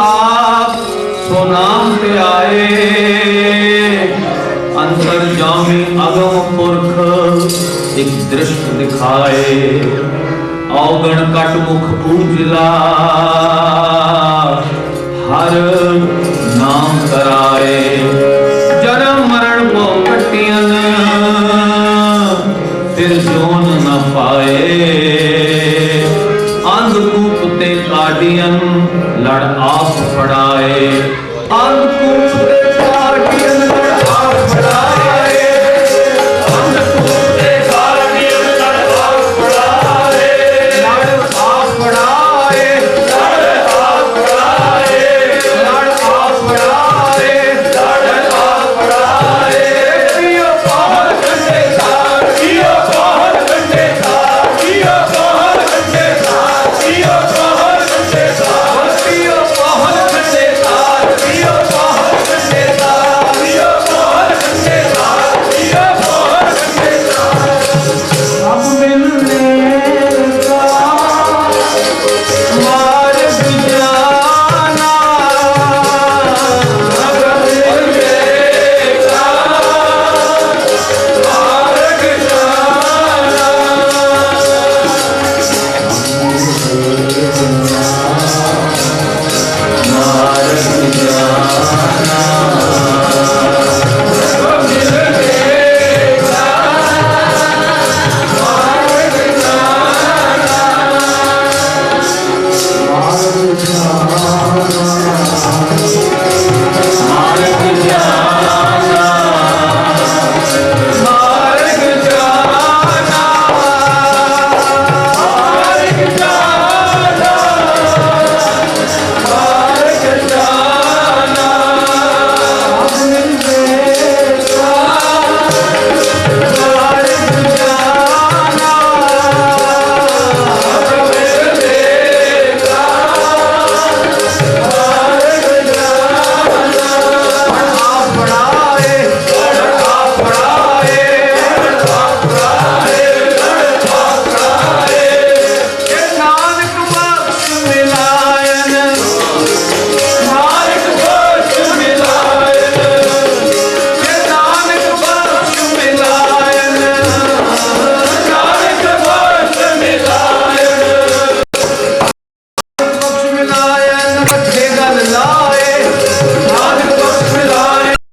ਆਪ ਸੋ ਨਾਮ ਪਿਆਏ। ਅੰਤਰ ਜਾਮੀ ਅਗਮ ਪੁਰਖ ਇੱਕ ਦ੍ਰਿਸ਼ਟ ਦਿਖਾਏ। ਔਗਣ ਕਟ ਮੁਖ ਪੂਜਲਾ। ਹਰ ਨਾਮ ਕਰਾਏ। ਜਨਮ ਮਰਨ ਕੋ ਕਟਿਆਂ ਤਿਲ ਜੋਨ ਨਾ ਪਾਏ। ਸਾਡੀਆਂ ਲੜ ਆਸ ਫੜਾਏ। ਅੰਕੁਸ਼ ਦੇ